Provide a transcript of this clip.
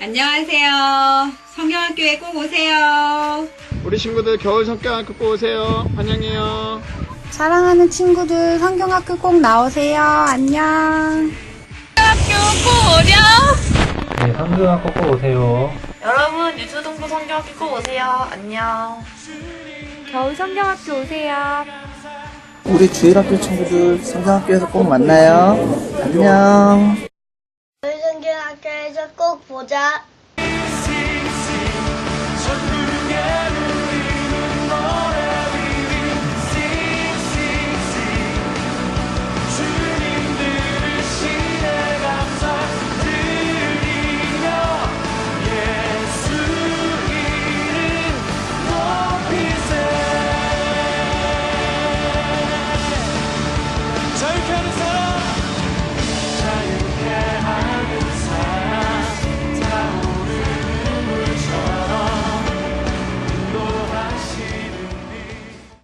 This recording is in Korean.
안녕하세요. 성경학교에 꼭 오세요. 우리 친구들 겨울 성경학교 꼭 오세요. 환영해요. 사랑하는 친구들 성경학교 꼭 나오세요. 안녕. 네, 성경학교 꼭 오세요. 여러분 유초동부 성경학교 꼭 오세요. 안녕. 겨울 성경학교 오세요. 우리 주일학교 친구들 성경학교에서 꼭 만나요. 안녕. 꼭 보자.